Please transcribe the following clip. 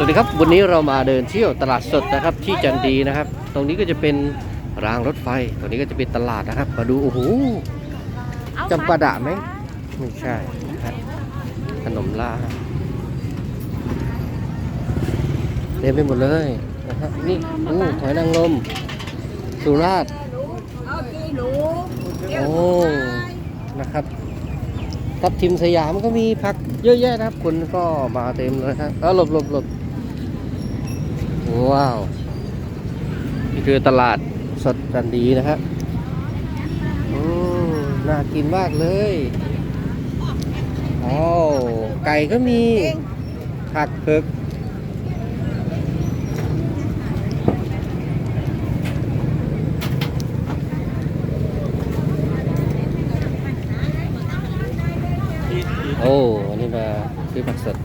สวัสดีครับ วันนี้เรามาเดินเที่ยวตลาดสดนะครับที่จันดีนะครับ ตรงนี้ก็จะเป็นรางรถไฟ ตรงนี้ก็จะเป็นตลาดนะครับ มาดูโอ้โหจำปาดะไหมไม่ใช่ครับขนมลาเต็มไปหมดเลยนะครับนี่โอ้หอยนางรมสุราษฎร์โอ้นะครับทับทิมสยามก็มีผักเยอะแยะนะครับ คนก็มาเต็มเลยครับเออหลบหลบหลบ ว้าว นี่คือตลาดสดจันดีนะครับอืมน่ากินมากเลยอ๋อไก่ก็มีผักเผือกโอ้ อันนี้มาซื้อผักสด